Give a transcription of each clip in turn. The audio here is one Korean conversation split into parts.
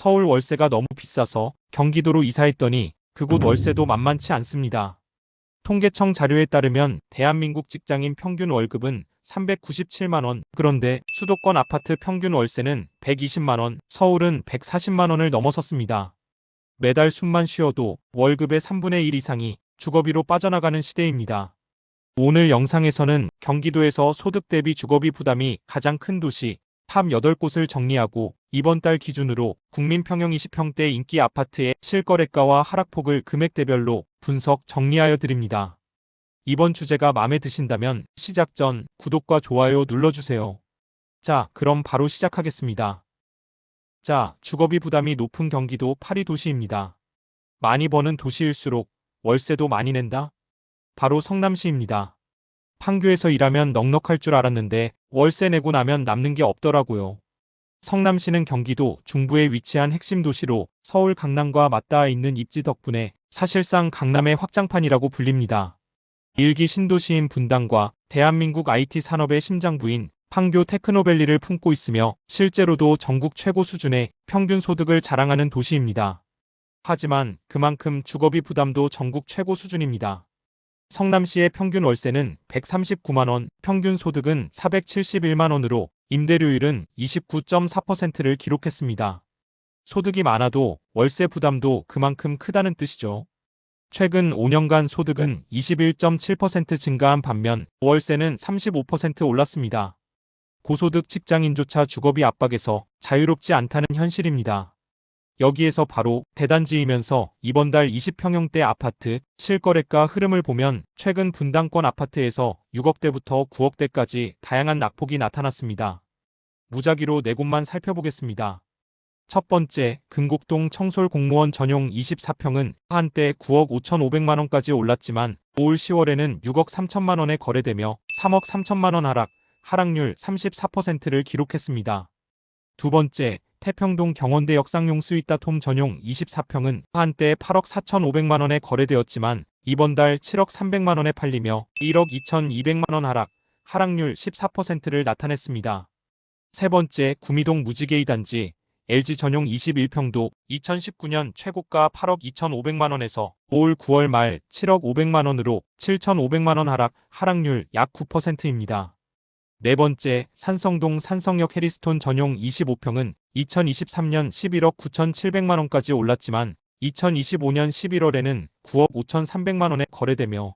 서울 월세가 너무 비싸서 경기도로 이사했더니 그곳 월세도 만만치 않습니다. 통계청 자료에 따르면 대한민국 직장인 평균 월급은 397만 원. 그런데 수도권 아파트 평균 월세는 120만 원, 서울은 140만 원을 넘어섰습니다. 매달 숨만 쉬어도 월급의 3분의 1 이상이 주거비로 빠져나가는 시대입니다. 오늘 영상에서는 경기도에서 소득 대비 주거비 부담이 가장 큰 도시 탑 8곳을 정리하고 이번 달 기준으로 국민평형 20평대 인기 아파트의 실거래가와 하락폭을 금액대별로 분석 정리하여 드립니다. 이번 주제가 마음에 드신다면 시작 전 구독과 좋아요 눌러주세요. 자, 그럼 바로 시작하겠습니다. 자, 주거비 부담이 높은 경기도 파리 도시입니다. 많이 버는 도시일수록 월세도 많이 낸다? 바로 성남시입니다. 판교에서 일하면 넉넉할 줄 알았는데 월세 내고 나면 남는 게 없더라고요. 성남시는 경기도 중부에 위치한 핵심 도시로 서울 강남과 맞닿아 있는 입지 덕분에 사실상 강남의 확장판이라고 불립니다. 일기 신도시인 분당과 대한민국 IT 산업의 심장부인 판교 테크노밸리를 품고 있으며 실제로도 전국 최고 수준의 평균 소득을 자랑하는 도시입니다. 하지만 그만큼 주거비 부담도 전국 최고 수준입니다. 성남시의 평균 월세는 139만원, 평균 소득은 471만원으로 임대료율은 29.4%를 기록했습니다. 소득이 많아도 월세 부담도 그만큼 크다는 뜻이죠. 최근 5년간 소득은 21.7% 증가한 반면 월세는 35% 올랐습니다. 고소득 직장인조차 주거비 압박에서 자유롭지 않다는 현실입니다. 여기에서 바로 대단지이면서 이번 달 20평형대 아파트 실거래가 흐름을 보면 최근 분당권 아파트에서 6억대부터 9억대까지 다양한 낙폭이 나타났습니다. 무작위로 네 곳만 살펴보겠습니다. 첫 번째, 금곡동 청솔 공무원 전용 24평은 한때 9억 5,500만원까지 올랐지만 올 10월에는 6억 3천만원에 거래되며 3억 3천만원 하락, 하락률 34%를 기록했습니다. 두 번째, 태평동 경원대역 쌍용 스위다톰 전용 24평은 한때 8억 4,500만원에 거래되었지만 이번 달 7억 300만원에 팔리며 1억 2,200만원 하락, 하락률 14%를 나타냈습니다. 세 번째, 구미동 무지개이 단지 LG 전용 21평도 2019년 최고가 8억 2,500만원에서 올 9월 말 7억 500만원으로 7,500만원 하락, 하락률 약 9%입니다. 네 번째, 산성동 산성역 해리스톤 전용 25평은 2023년 11억 9,700만원까지 올랐지만 2025년 11월에는 9억 5,300만원에 거래되며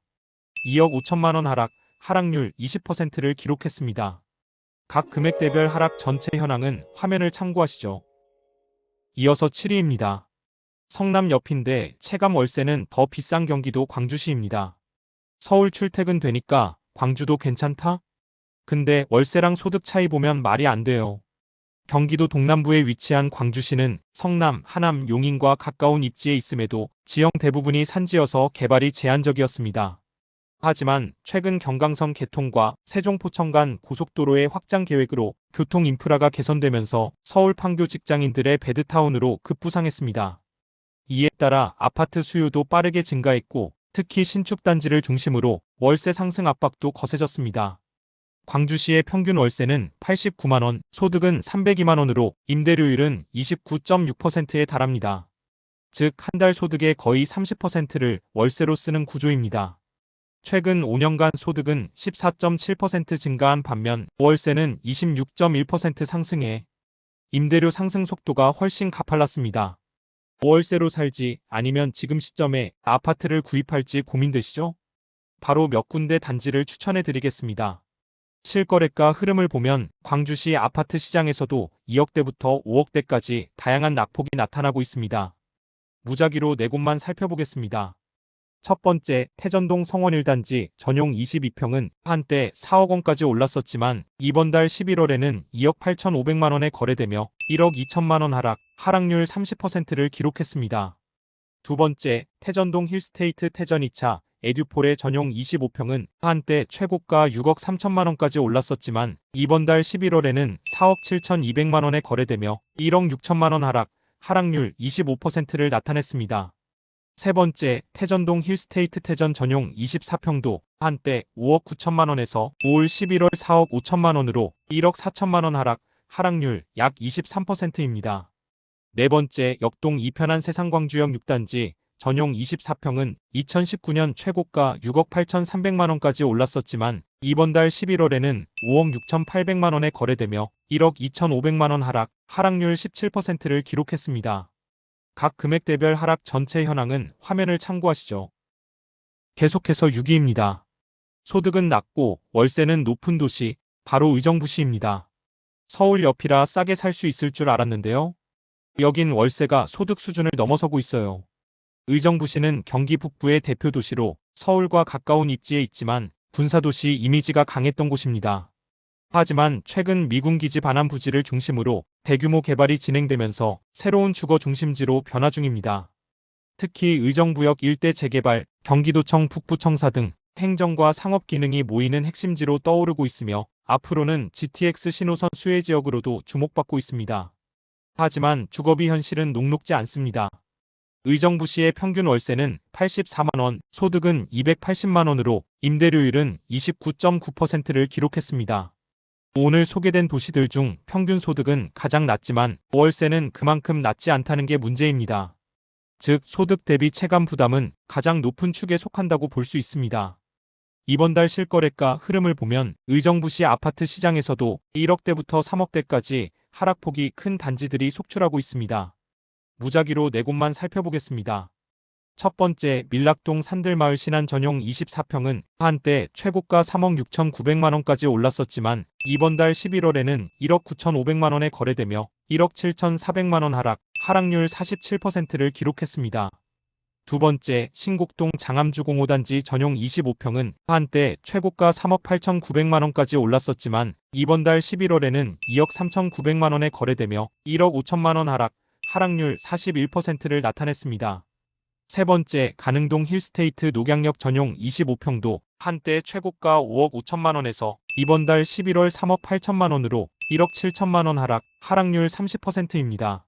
2억 5천만원 하락, 하락률 20%를 기록했습니다. 각 금액대별 하락 전체 현황은 화면을 참고하시죠. 이어서 7위입니다. 성남 옆인데 체감 월세는 더 비싼 경기도 광주시입니다. 서울 출퇴근 되니까 광주도 괜찮다? 근데 월세랑 소득 차이 보면 말이 안 돼요. 경기도 동남부에 위치한 광주시는 성남, 하남, 용인과 가까운 입지에 있음에도 지형 대부분이 산지여서 개발이 제한적이었습니다. 하지만 최근 경강선 개통과 세종포청 간 고속도로의 확장 계획으로 교통 인프라가 개선되면서 서울 판교 직장인들의 베드타운으로 급부상했습니다. 이에 따라 아파트 수요도 빠르게 증가했고 특히 신축 단지를 중심으로 월세 상승 압박도 거세졌습니다. 광주시의 평균 월세는 89만원, 소득은 302만원으로 임대료율은 29.6%에 달합니다. 즉, 한 달 소득의 거의 30%를 월세로 쓰는 구조입니다. 최근 5년간 소득은 14.7% 증가한 반면 월세는 26.1% 상승해 임대료 상승 속도가 훨씬 가팔랐습니다. 월세로 살지 아니면 지금 시점에 아파트를 구입할지 고민되시죠? 바로 몇 군데 단지를 추천해 드리겠습니다. 실거래가 흐름을 보면 광주시 아파트 시장에서도 2억대부터 5억대까지 다양한 낙폭이 나타나고 있습니다. 무작위로 네 곳만 살펴보겠습니다. 첫 번째, 태전동 성원 1단지 전용 22평은 한때 4억 원까지 올랐었지만 이번 달 11월에는 2억 8천5백만 원에 거래되며 1억 2천만 원 하락, 하락률 30%를 기록했습니다. 두 번째, 태전동 힐스테이트 태전 2차 에듀폴의 전용 25평은 한때 최고가 6억 3천만 원까지 올랐었지만 이번 달 11월에는 4억 7천2백만 원에 거래되며 1억 6천만 원 하락, 하락률 25%를 나타냈습니다. 세 번째, 태전동 힐스테이트 태전 전용 24평도 한때 5억 9천만 원에서 올 11월 4억 5천만 원으로 1억 4천만 원 하락, 하락률 약 23%입니다. 네 번째 역동 이편한 세상광주역 6단지 전용 24평은 2019년 최고가 6억 8,300만 원까지 올랐었지만 이번 달 11월에는 5억 6,800만 원에 거래되며 1억 2,500만 원 하락, 하락률 17%를 기록했습니다. 각 금액대별 하락 전체 현황은 화면을 참고하시죠. 계속해서 6위입니다. 소득은 낮고 월세는 높은 도시, 바로 의정부시입니다. 서울 옆이라 싸게 살 수 있을 줄 알았는데요. 여긴 월세가 소득 수준을 넘어서고 있어요. 의정부시는 경기 북부의 대표 도시로 서울과 가까운 입지에 있지만 군사도시 이미지가 강했던 곳입니다. 하지만 최근 미군 기지 반환 부지를 중심으로 대규모 개발이 진행되면서 새로운 주거 중심지로 변화 중입니다. 특히 의정부역 일대 재개발, 경기도청 북부청사 등 행정과 상업 기능이 모이는 핵심지로 떠오르고 있으며 앞으로는 GTX 신호선 수혜 지역으로도 주목받고 있습니다. 하지만 주거비 현실은 녹록지 않습니다. 의정부 시의 평균 월세는 84만원, 소득은 280만원으로 임대료율은 29.9%를 기록했습니다. 오늘 소개된 도시들 중 평균 소득은 가장 낮지만 월세는 그만큼 낮지 않다는 게 문제입니다. 즉, 소득 대비 체감 부담은 가장 높은 축에 속한다고 볼 수 있습니다. 이번 달 실거래가 흐름을 보면 의정부시 아파트 시장에서도 1억대부터 3억대까지 하락폭이 큰 단지들이 속출하고 있습니다. 무작위로 네 곳만 살펴보겠습니다. 첫 번째 밀락동 산들마을 신안 전용 24평은 한때 최고가 3억 6,900만 원까지 올랐었지만 이번 달 11월에는 1억 9,500만 원에 거래되며 1억 7,400만 원 하락, 하락률 47%를 기록했습니다. 두 번째 신곡동 장암주 공호단지 전용 25평은 한때 최고가 3억 8,900만 원까지 올랐었지만 이번 달 11월에는 2억 3,900만 원에 거래되며 1억 5천만 원 하락, 하락률 41%를 나타냈습니다. 세 번째 가능동 힐스테이트 녹양역 전용 25평도 한때 최고가 5억 5천만 원에서 이번 달 11월 3억 8천만 원으로 1억 7천만 원 하락, 하락률 30%입니다.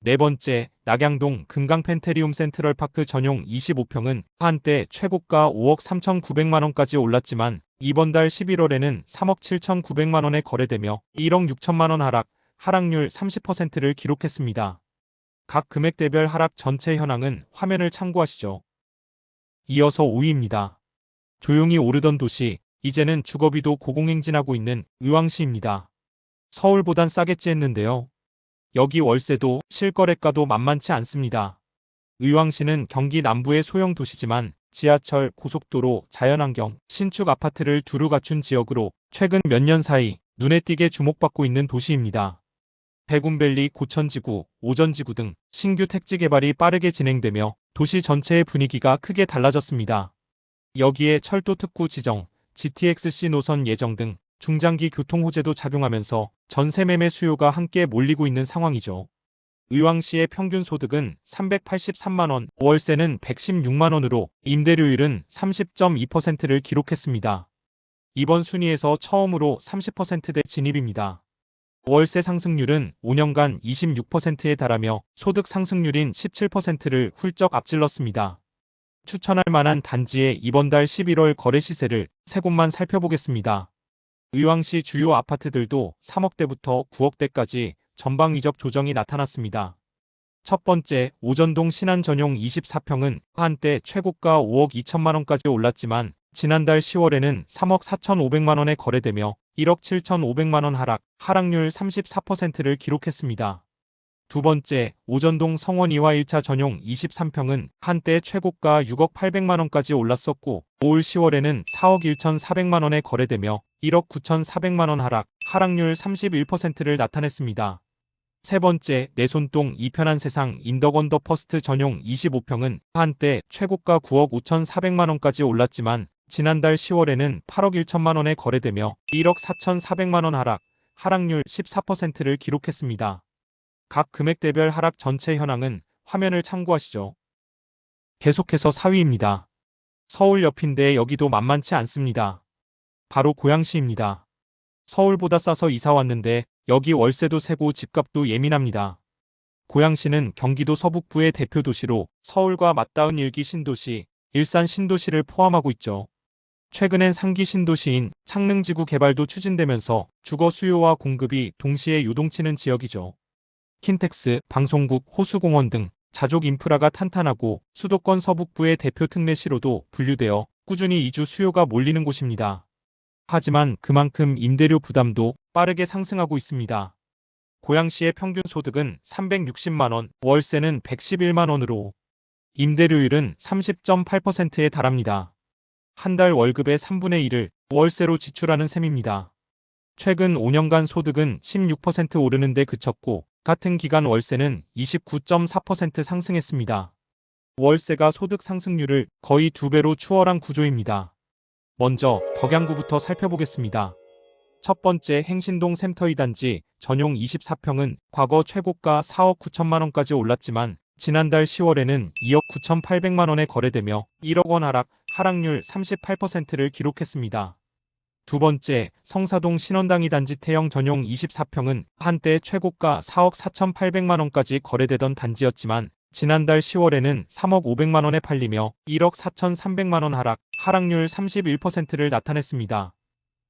네 번째, 낙양동 금강 펜테리움 센트럴 파크 전용 25평은 한때 최고가 5억 3,900만 원까지 올랐지만 이번 달 11월에는 3억 7,900만 원에 거래되며 1억 6천만 원 하락, 하락률 30%를 기록했습니다. 각 금액대별 하락 전체 현황은 화면을 참고하시죠. 이어서 5위입니다. 조용히 오르던 도시, 이제는 주거비도 고공행진하고 있는 의왕시입니다. 서울보단 싸겠지 했는데요. 여기 월세도 실거래가도 만만치 않습니다. 의왕시는 경기 남부의 소형 도시지만 지하철, 고속도로, 자연환경, 신축 아파트를 두루 갖춘 지역으로 최근 몇 년 사이 눈에 띄게 주목받고 있는 도시입니다. 백운밸리, 고천지구, 오전지구 등 신규 택지 개발이 빠르게 진행되며 도시 전체의 분위기가 크게 달라졌습니다. 여기에 철도 특구 지정, GTX-C 노선 예정 등 중장기 교통 호재도 작용하면서 전세 매매 수요가 함께 몰리고 있는 상황이죠. 의왕시의 평균 소득은 383만원, 월세는 116만원으로 임대료율은 30.2%를 기록했습니다. 이번 순위에서 처음으로 30%대 진입입니다. 월세 상승률은 5년간 26%에 달하며 소득 상승률인 17%를 훌쩍 앞질렀습니다. 추천할 만한 단지의 이번 달 11월 거래 시세를 세 곳만 살펴보겠습니다. 의왕시 주요 아파트들도 3억대부터 9억대까지 전방위적 조정이 나타났습니다. 첫 번째, 오전동 신안 전용 24평은 한때 최고가 5억 2천만 원까지 올랐지만 지난달 10월에는 3억 4천 5백만 원에 거래되며 1억 7천5백만 원 하락, 하락률 34%를 기록했습니다. 두 번째, 오전동 성원 2화 1차 전용 23평은 한때 최고가 6억 8백만 원까지 올랐었고 올 10월에는 4억 1천4백만 원에 거래되며 1억 9천4백만 원 하락, 하락률 31%를 나타냈습니다. 세 번째, 내손동 이편한 세상 인덕원더 퍼스트 전용 25평은 한때 최고가 9억 5천4백만 원까지 올랐지만 지난달 10월에는 8억 1천만 원에 거래되며 1억 4천4백만 원 하락, 하락률 14%를 기록했습니다. 각 금액대별 하락 전체 현황은 화면을 참고하시죠. 계속해서 4위입니다. 서울 옆인데 여기도 만만치 않습니다. 바로 고양시입니다. 서울보다 싸서 이사 왔는데 여기 월세도 세고 집값도 예민합니다. 고양시는 경기도 서북부의 대표 도시로 서울과 맞닿은 일기 신도시, 일산 신도시를 포함하고 있죠. 최근엔 상기 신도시인 창릉지구 개발도 추진되면서 주거 수요와 공급이 동시에 요동치는 지역이죠. 킨텍스, 방송국, 호수공원 등 자족 인프라가 탄탄하고 수도권 서북부의 대표 특례시로도 분류되어 꾸준히 이주 수요가 몰리는 곳입니다. 하지만 그만큼 임대료 부담도 빠르게 상승하고 있습니다. 고양시의 평균 소득은 360만 원, 월세는 111만 원으로 임대료율은 30.8%에 달합니다. 한 달 월급의 3분의 1을 월세로 지출하는 셈입니다. 최근 5년간 소득은 16% 오르는데 그쳤고 같은 기간 월세는 29.4% 상승했습니다. 월세가 소득 상승률을 거의 두 배로 추월한 구조입니다. 먼저 덕양구부터 살펴보겠습니다. 첫 번째 행신동 샘터이 단지 전용 24평은 과거 최고가 4억 9천만 원까지 올랐지만 지난달 10월에는 2억 9,800만 원에 거래되며 1억 원 하락, 하락률 38%를 기록했습니다. 두 번째, 성사동 신원당이 단지 태형 전용 24평은 한때 최고가 4억 4,800만 원까지 거래되던 단지였지만 지난달 10월에는 3억 500만 원에 팔리며 1억 4,300만 원 하락, 하락률 31%를 나타냈습니다.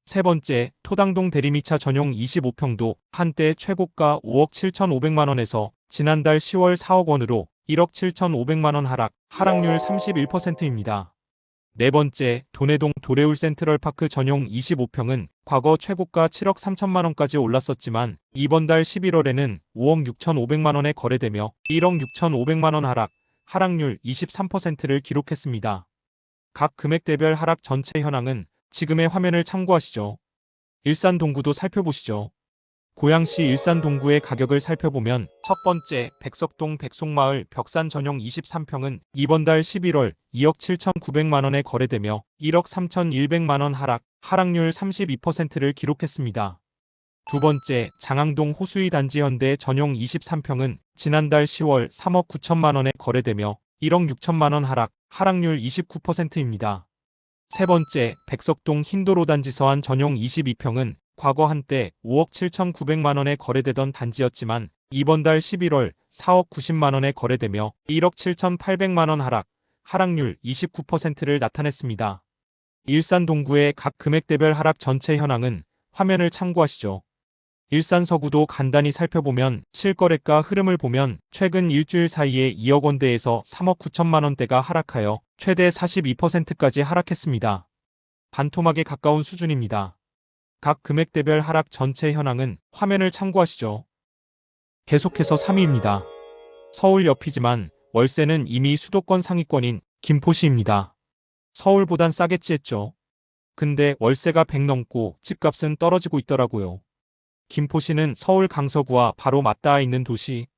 세 번째, 토당동 대리미차 전용 25평도 한때 최고가 5억 7,500만 원에서 지난달 10월 4억 원으로 1억 7,500만 원 하락, 하락률 31%입니다. 네 번째, 도내동 도레울 센트럴파크 전용 25평은 과거 최고가 7억 3천만 원까지 올랐었지만 이번 달 11월에는 5억 6,500만 원에 거래되며 1억 6,500만 원 하락, 하락률 23%를 기록했습니다. 각 금액대별 하락 전체 현황은 지금의 화면을 참고하시죠. 일산 동구도 살펴보시죠. 고양시 일산 동구의 가격을 살펴보면 첫 번째 백석동 백송마을 벽산 전용 23평은 이번 달 11월 2억 7,900만 원에 거래되며 1억 3,100만 원 하락, 하락률 32%를 기록했습니다. 두 번째 장항동 호수이 단지 현대 전용 23평은 지난달 10월 3억 9천만 원에 거래되며 1억 6천만 원 하락, 하락률 29%입니다. 세 번째 백석동 흰도로 단지 서안 전용 22평은 과거 한때 5억 7,900만 원에 거래되던 단지였지만 이번 달 11월 4억 90만 원에 거래되며 1억 7,800만 원 하락, 하락률 29%를 나타냈습니다. 일산 동구의 각 금액대별 하락 전체 현황은 화면을 참고하시죠. 일산 서구도 간단히 살펴보면 실거래가 흐름을 보면 최근 일주일 사이에 2억 원대에서 3억 9천만 원대가 하락하여 최대 42%까지 하락했습니다. 반토막에 가까운 수준입니다. 각 금액대별 하락 전체 현황은 화면을 참고하시죠. 계속해서 3위입니다. 서울 옆이지만 월세는 이미 수도권 상위권인 김포시입니다. 서울보단 싸겠지 했죠. 근데 월세가 100 넘고 집값은 떨어지고 있더라고요. 김포시는 서울 강서구와 바로 맞닿아 있는 도시.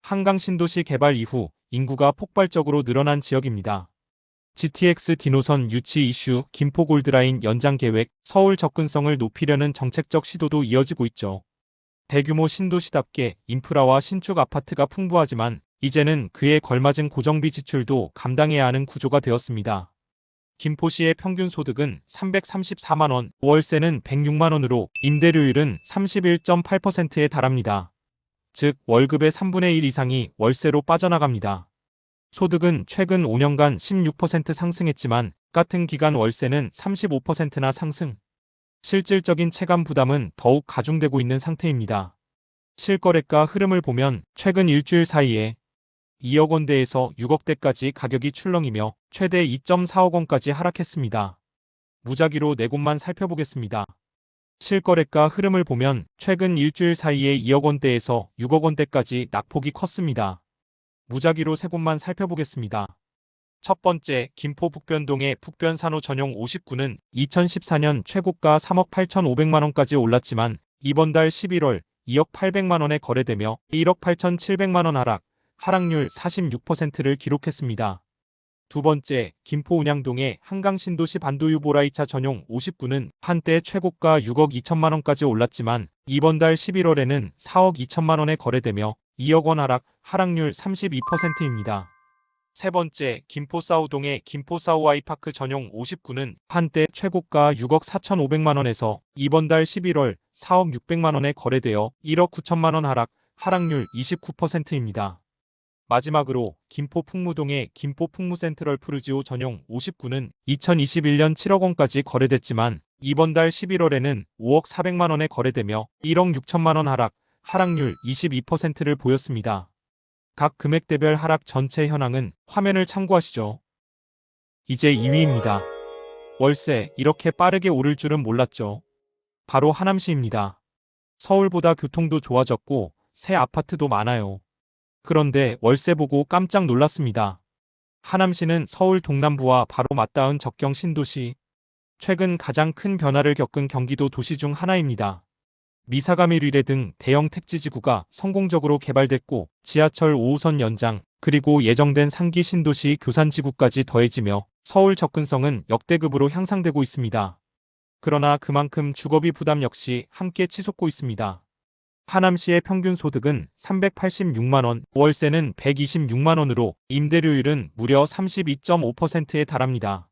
한강 신도시 개발 이후 인구가 폭발적으로 늘어난 지역입니다. GTX 디노선 유치 이슈, 김포 골드라인 연장 계획, 서울 접근성을 높이려는 정책적 시도도 이어지고 있죠. 대규모 신도시답게 인프라와 신축 아파트가 풍부하지만 이제는 그에 걸맞은 고정비 지출도 감당해야 하는 구조가 되었습니다. 김포시의 평균 소득은 334만 원, 월세는 106만 원으로 임대료율은 31.8%에 달합니다. 즉 월급의 3분의 1 이상이 월세로 빠져나갑니다. 소득은 최근 5년간 16% 상승했지만 같은 기간 월세는 35%나 상승. 실질적인 체감 부담은 더욱 가중되고 있는 상태입니다. 실거래가 흐름을 보면 최근 일주일 사이에 2억 원대에서 6억대까지 가격이 출렁이며 최대 2.4억 원까지 하락했습니다. 무작위로 네 곳만 살펴보겠습니다. 실거래가 흐름을 보면 최근 일주일 사이에 2억 원대에서 6억 원대까지 낙폭이 컸습니다. 무작위로 세 곳만 살펴보겠습니다. 첫 번째, 김포 북변동의 북변산호 전용 59는 2014년 최고가 3억 8,500만 원까지 올랐지만 이번 달 11월 2억 800만 원에 거래되며 1억 8,700만 원 하락, 하락률 46%를 기록했습니다. 두 번째, 김포 운양동의 한강신도시 반도유보라이차 전용 59는 한때 최고가 6억 2천만 원까지 올랐지만 이번 달 11월에는 4억 2천만 원에 거래되며 2억 원 하락, 하락률 32%입니다. 세 번째, 김포사우동의 김포사우 아이파크 전용 59는 한때 최고가 6억 4,500만 원에서 이번 달 11월 4억 600만 원에 거래되어 1억 9천만 원 하락, 하락률 29%입니다. 마지막으로 김포 풍무동의 김포 풍무센트럴 푸르지오 전용 59는 2021년 7억 원까지 거래됐지만 이번 달 11월에는 5억 400만 원에 거래되며 1억 6천만 원 하락, 하락률 22%를 보였습니다. 각 금액대별 하락 전체 현황은 화면을 참고하시죠. 이제 2위입니다. 월세 이렇게 빠르게 오를 줄은 몰랐죠. 바로 하남시입니다. 서울보다 교통도 좋아졌고 새 아파트도 많아요. 그런데 월세 보고 깜짝 놀랐습니다. 하남시는 서울 동남부와 바로 맞닿은 적경 신도시. 최근 가장 큰 변화를 겪은 경기도 도시 중 하나입니다. 미사가미 리레 등 대형 택지지구가 성공적으로 개발됐고 지하철 5호선 연장 그리고 예정된 상기 신도시 교산지구까지 더해지며 서울 접근성은 역대급으로 향상되고 있습니다. 그러나 그만큼 주거비 부담 역시 함께 치솟고 있습니다. 하남시의 평균 소득은 386만 원, 월세는 126만 원으로 임대료율은 무려 32.5%에 달합니다.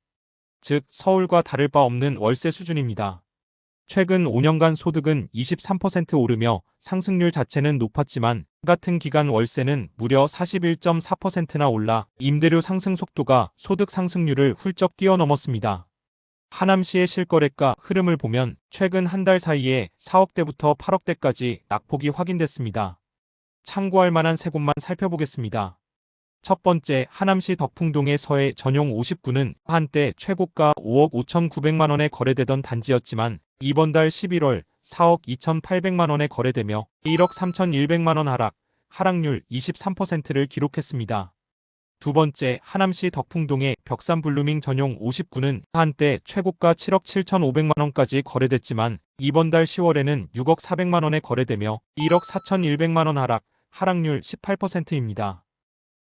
즉 서울과 다를 바 없는 월세 수준입니다. 최근 5년간 소득은 23% 오르며 상승률 자체는 높았지만 같은 기간 월세는 무려 41.4%나 올라 임대료 상승 속도가 소득 상승률을 훌쩍 뛰어넘었습니다. 하남시의 실거래가 흐름을 보면 최근 한 달 사이에 4억대부터 8억대까지 낙폭이 확인됐습니다. 참고할 만한 세 곳만 살펴보겠습니다. 첫 번째 하남시 덕풍동의 서해 전용 59는 한때 최고가 5억 5,900만 원에 거래되던 단지였지만 이번 달 11월 4억 2,800만 원에 거래되며 1억 3,100만 원 하락, 하락률 23%를 기록했습니다. 두 번째 하남시 덕풍동의 벽산 블루밍 전용 59는 한때 최고가 7억 7,500만 원까지 거래됐지만 이번 달 10월에는 6억 400만 원에 거래되며 1억 4,100만 원 하락, 하락률 18%입니다.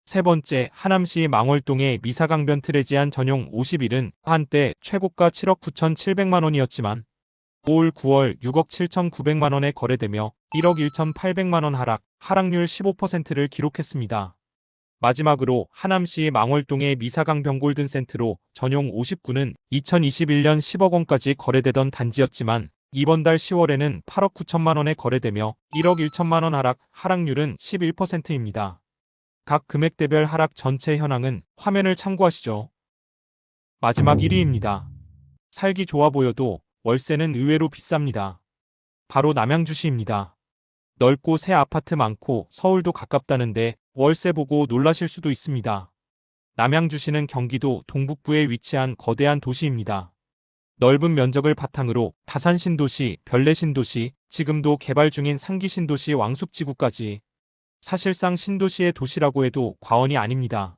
세 번째 하남시 망월동의 미사강변 트레지안 전용 51은 한때 최고가 7억 9,700만 원이었지만 올 9월 6억 7,900만 원에 거래되며 1억 1,800만 원 하락, 하락률 15%를 기록했습니다. 마지막으로 하남시 망월동의 미사강 병골든센트로 전용 59는 2021년 10억 원까지 거래되던 단지였지만 이번 달 10월에는 8억 9천만 원에 거래되며 1억 1천만 원 하락, 하락률은 11%입니다. 각 금액대별 하락 전체 현황은 화면을 참고하시죠. 마지막 1위입니다. 살기 좋아 보여도 월세는 의외로 비쌉니다. 바로 남양주시입니다. 넓고 새 아파트 많고 서울도 가깝다는데 월세 보고 놀라실 수도 있습니다. 남양주시는 경기도 동북부에 위치한 거대한 도시입니다. 넓은 면적을 바탕으로 다산 신도시, 별내 신도시, 지금도 개발 중인 상기 신도시 왕숙지구까지 사실상 신도시의 도시라고 해도 과언이 아닙니다.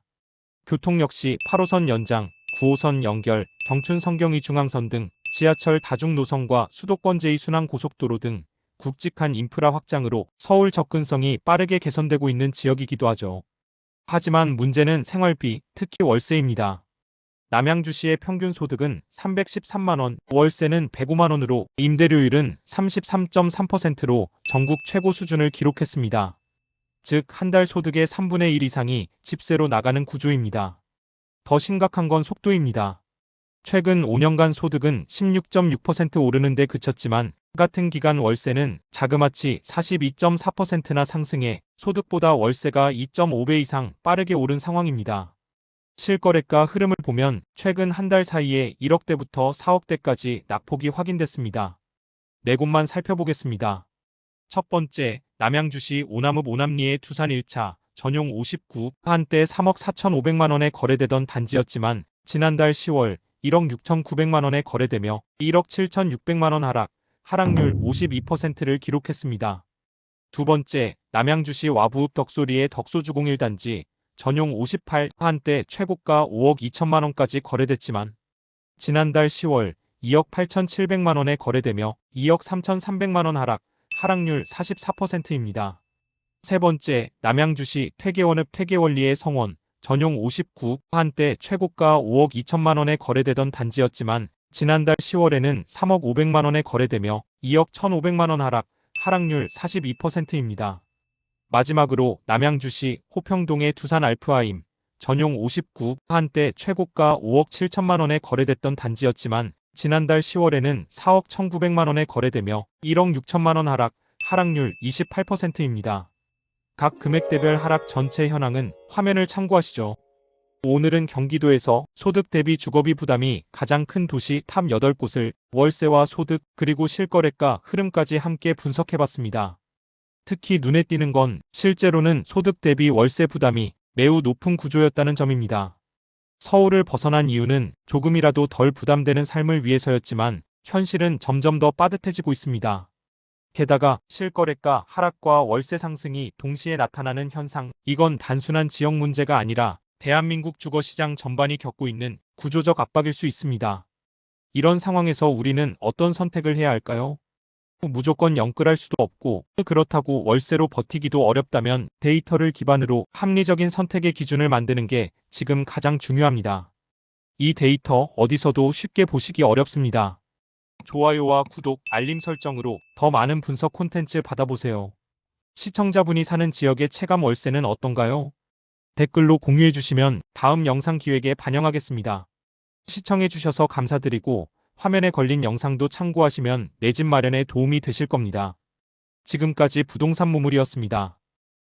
교통 역시 8호선 연장, 9호선 연결, 경춘 성경이 중앙선 등 지하철 다중 노선과 수도권 제2순환 고속도로 등 굵직한 인프라 확장으로 서울 접근성이 빠르게 개선되고 있는 지역이기도 하죠. 하지만 문제는 생활비, 특히 월세입니다. 남양주시의 평균 소득은 313만원, 월세는 105만원으로 임대료율은 33.3%로 전국 최고 수준을 기록했습니다. 즉, 한 달 소득의 3분의 1 이상이 집세로 나가는 구조입니다. 더 심각한 건 속도입니다. 최근 5년간 소득은 16.6% 오르는데 그쳤지만 같은 기간 월세는 자그마치 42.4%나 상승해 소득보다 월세가 2.5배 이상 빠르게 오른 상황입니다. 실거래가 흐름을 보면 최근 한 달 사이에 1억대부터 4억대까지 낙폭이 확인됐습니다. 네 곳만 살펴보겠습니다. 첫 번째, 남양주시 오남읍 오남리의 두산 1차 전용 59 한때 3억 4,500만 원에 거래되던 단지였지만 지난달 10월 1억 6,900만 원에 거래되며 1억 7,600만 원 하락, 하락률 52%를 기록했습니다. 두 번째, 남양주시 와부읍 덕소리의 덕소주공 1단지 전용 58 한때 최고가 5억 2천만 원까지 거래됐지만 지난달 10월 2억 8,700만 원에 거래되며 2억 3,300만 원 하락, 하락률 44%입니다. 세 번째, 남양주시 퇴계원읍 퇴계원리의 성원 전용 59 한때 최고가 5억 2천만 원에 거래되던 단지였지만 지난달 10월에는 3억 500만 원에 거래되며 2억 1,500만 원 하락, 하락률 42%입니다. 마지막으로 남양주시 호평동의 두산 알프아임 전용 59 한때 최고가 5억 7천만 원에 거래됐던 단지였지만 지난달 10월에는 4억 1,900만 원에 거래되며 1억 6천만 원 하락, 하락률 28%입니다. 각 금액대별 하락 전체 현황은 화면을 참고하시죠. 오늘은 경기도에서 소득 대비 주거비 부담이 가장 큰 도시 탑 8곳을 월세와 소득 그리고 실거래가 흐름까지 함께 분석해봤습니다. 특히 눈에 띄는 건 실제로는 소득 대비 월세 부담이 매우 높은 구조였다는 점입니다. 서울을 벗어난 이유는 조금이라도 덜 부담되는 삶을 위해서였지만 현실은 점점 더 빠듯해지고 있습니다. 게다가 실거래가 하락과 월세 상승이 동시에 나타나는 현상, 이건 단순한 지역 문제가 아니라 대한민국 주거 시장 전반이 겪고 있는 구조적 압박일 수 있습니다. 이런 상황에서 우리는 어떤 선택을 해야 할까요? 무조건 영끌할 수도 없고 그렇다고 월세로 버티기도 어렵다면 데이터를 기반으로 합리적인 선택의 기준을 만드는 게 지금 가장 중요합니다. 이 데이터 어디서도 쉽게 보시기 어렵습니다. 좋아요와 구독, 알림 설정으로 더 많은 분석 콘텐츠 받아보세요. 시청자분이 사는 지역의 체감 월세는 어떤가요? 댓글로 공유해 주시면 다음 영상 기획에 반영하겠습니다. 시청해 주셔서 감사드리고 화면에 걸린 영상도 참고하시면 내 집 마련에 도움이 되실 겁니다. 지금까지 부동산 무물이었습니다.